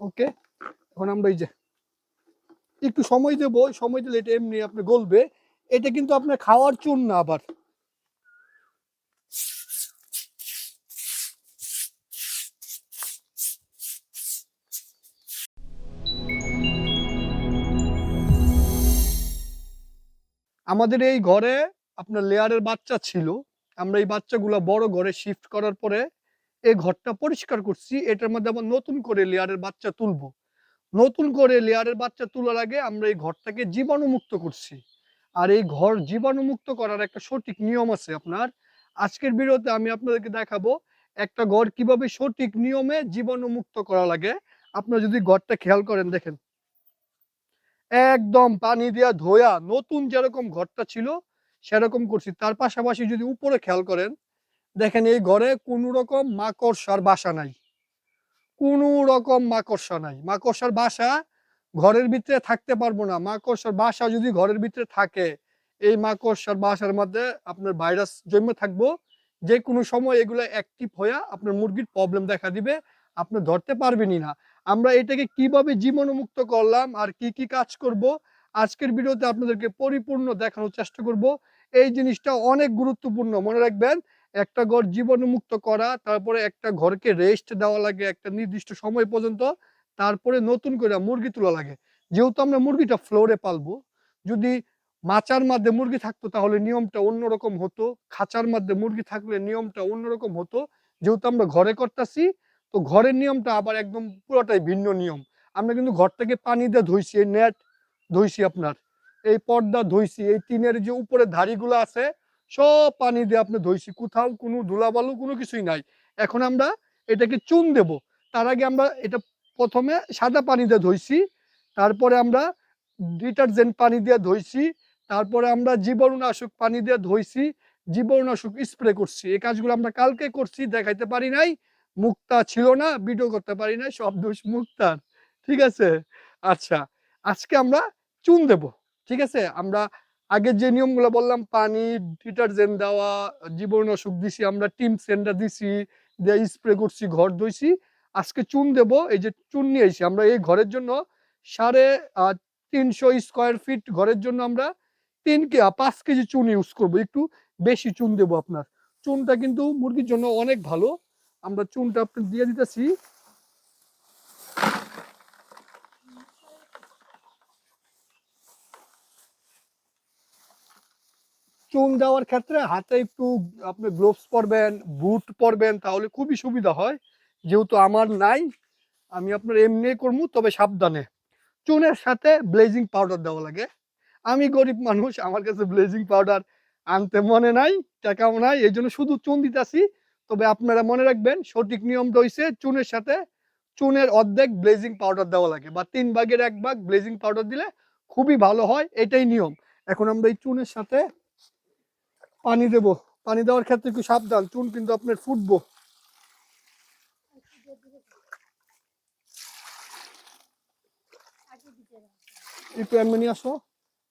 ওকে এখন আমরা এই যে, একটু সময় দেবো সময় দিলে এটা এমনি আপনি গলবে। এটা কিন্তু আপনার খাওয়ার চুন না আবার। আমাদের এই ঘরে আপনার লেয়ারের বাচ্চা ছিল। আমরা এই বাচ্চাগুলো বড় ঘরে শিফট করার পরে এই ঘরটা পরিষ্কার করছি, এটার মধ্যে আবার নতুন করে লেয়ারের বাচ্চা তুলবো। নতুন করে লেয়ারের বাচ্চা তোলার আগে আমরা এই ঘরটাকে জীবাণুমুক্ত করছি। আর এই ঘর জীবাণুমুক্ত করার একটা সঠিক নিয়ম আছে আপনার। আজকের ভিডিওতে আমি আপনাদেরকে দেখাবো একটা ঘর কীভাবে সঠিক নিয়মে জীবাণুমুক্ত করা লাগে। আপনারা যদি ঘরটা খেয়াল করেন, দেখেন। একদম পানি দিয়া ধোয়া, নতুন যেরকম ঘরটা ছিল, সেরকম করছি। তার পাশাপাশি যদি উপরে খেয়াল করেন দেখেন, এই ঘরে কোনো রকম মাকড়সার বাসা নাই। কোনো রকম মাকড়সা নাই। মাকড়সার বাসা ঘরের ভিতরে থাকতে পারব না। মাকড়সার বাসা যদি ঘরের ভিতরে থাকে, এই মাকড়সার বাসার মধ্যে আপনার ভাইরাস জন্মে থাকব। যে কোনো সময় এগুলো অ্যাক্টিভ হয়ে আপনার মুরগির প্রবলেম দেখা দিবে। আপনি ধরতে পারবেনই না। আমরা এটাকে কীভাবে জীবাণুমুক্ত করলাম আর কি কি কাজ করব, আজকের ভিডিওতে আপনাদেরকে পরিপূর্ণ দেখানোর চেষ্টা করব। এই জিনিসটা অনেক গুরুত্বপূর্ণ। মনে রাখবেন একটা ঘর জীবাণুমুক্ত করা, তারপরে একটা ঘরকে রেস্ট দেওয়া লাগে একটা নির্দিষ্ট সময় পর্যন্ত, তারপরে নতুন করে মুরগি তোলা লাগে। যেহেতু আমরা মুরগিটা ফ্লোরে পালবো, যদি মাচার মধ্যে মুরগি থাকতো তাহলে নিয়মটা অন্যরকম হতো, খাঁচার মধ্যে মুরগি থাকলে নিয়মটা অন্যরকম হতো। যেহেতু আমরা ঘরে করতেছি, তো ঘরের নিয়মটা আবার একদম পুরোটাই ভিন্ন নিয়ম। আমরা কিন্তু ঘরটাকে পানি দিয়ে ধুইছি, এই নেট ধুইছি আপনার, এই পর্দা ধুইছি, এই টিনের যে উপরে ধাড়িগুলো আছে সব পানি দিয়ে আপনি ধুইছি। কোথাও কোনো ধুলাবালু কোনো কিছুই নাই। এখন আমরা এটাকে চুন দেব। তার আগে আমরা এটা প্রথমে সাদা পানি দিয়ে ধুইছি। তারপরে আমরা ডিটারজেন্ট পানি দিয়ে ধুইছি। তারপরে আমরা জীবাণুনাশক পানি দিয়ে ধুইছি। জীবাণুনাশক স্প্রে করছি। এই কাজগুলো আমরা কালকে করছি, দেখাইতে পারি নাই। মুক্তা ছিল না, ভিডিও করতে পারি নাই, সব দোষ মুক্তার। ঠিক আছে? আচ্ছা আজকে আমরা চুন দেব। ঠিক আছে? আমরা আগের যে নিয়মগুলো বললাম, পানি, ডিটারজেন্ট দেওয়া জীবাণুনাশক দিছি, আমরা টিম সেন্টার দিছি, দিয়ে স্প্রে করছি, ঘর ধুইছি। আজকে চুন দেব, এই যে চুন নিয়ে এসেছি আমরা এই ঘরের জন্য সাড়ে তিনশো স্কোয়ার ফিট ঘরের জন্য আমরা তিন কে পাঁচ কেজি চুন ইউজ করব। একটু বেশি চুন দেব আপনার। চুনটা কিন্তু মুরগির জন্য অনেক ভালো। আমরা চুনটা আপনি দিয়ে দিতেছি। চুন দেওয়ার ক্ষেত্রে হাতে একটু আপনি গ্লোভস পরবেন বুট পরবেন, তাহলে খুবই সুবিধা হয়। যেহেতু আমার নাই, আমি আপনার এমনি করব, তবে সাবধানে। চুনের সাথে ব্লেজিং পাউডার দেওয়া লাগে। আমি গরিব মানুষ, আমার কাছে ব্লেজিং পাউডার আনতে মনে নাই, টাকাও নাই, এই জন্য শুধু চুন দিতেছি। তবে আপনারা মনে রাখবেন, সঠিক নিয়মটা হইছে চুনের সাথে চুনের অর্ধেক ব্লেজিং পাউডার দেওয়া লাগে বা তিন ভাগের এক ভাগ ব্লেজিং পাউডার দিলে খুবই ভালো হয়, এটাই নিয়ম। এখন আমরা এই চুনের সাথে পানি দেব। পানি দেওয়ার ক্ষেত্রে একটু সাবধান, চুন কিন্তু আপনার ফুটবো। একটু এমনি নিয়ে আসো।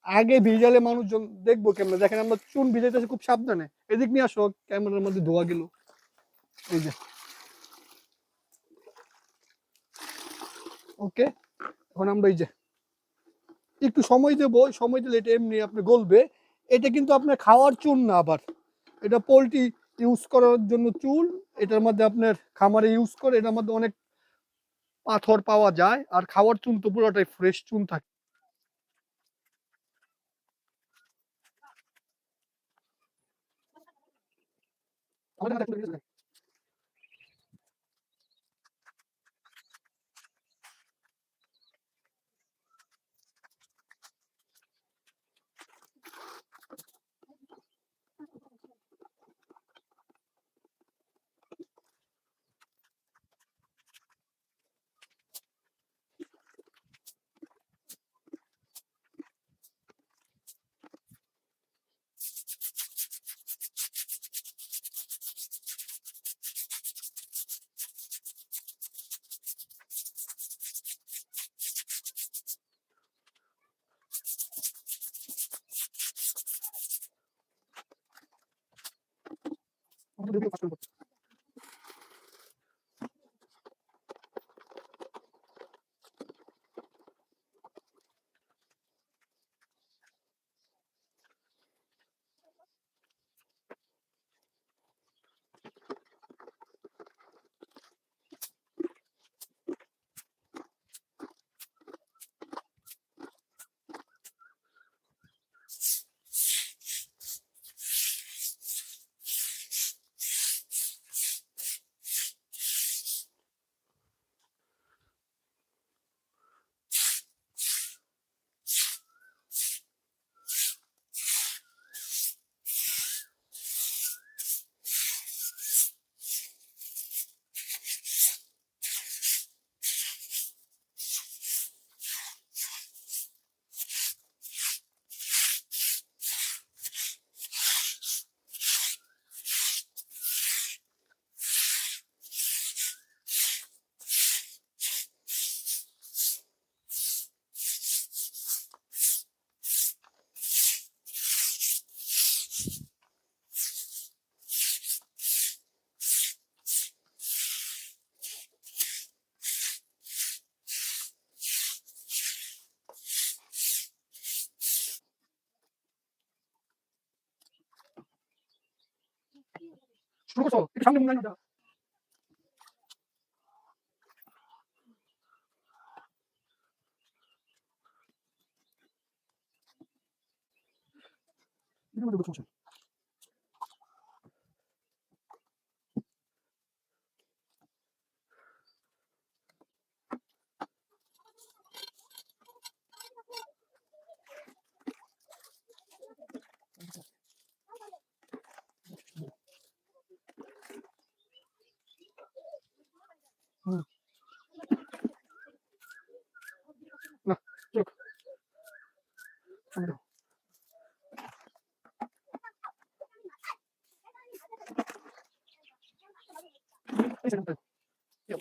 আগে ভিজালে মানুষজন দেখব কেমনে। দেখেন আমরা চুন ভিজাইতেছি খুব সাবধানে। এদিক নিয়ে আসো, ক্যামেরার মধ্যে ধোয়া গেল। এই যে। ওকে, এখন আমরা এই যে। একটু সময় দেবো, সময় দিলে এটা এমনি আপনি গলবে। এটা কিন্তু আপনার খাওয়ার চুন না আবার। এটা পোলট্রি ইউজ করার জন্য চুল, এটার মধ্যে আপনার খামারে ইউজ করে, এটার মধ্যে অনেক পাথর পাওয়া যায়, আর খাওয়ার চুন তো পুরোটাই ফ্রেশ চুন থাকে। আমাদের হাতে একটা video আছে। আমাদের video pass করব। শুরু করছ একটু সামনে মনে হয় না এটার মধ্যে সমস্যা নেই। হুম। না, চুপ। সামনে দাও। এই সাইডে দাও। যাও।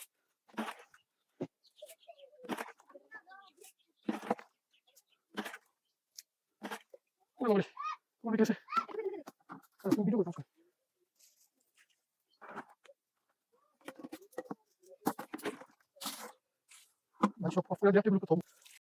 ওরে বাবারে, তোমার ঠিক আছে? আরে, তুমি ভিডিও করছ? ভাই সব অফ করে দেওয়া টেবিল কোথাও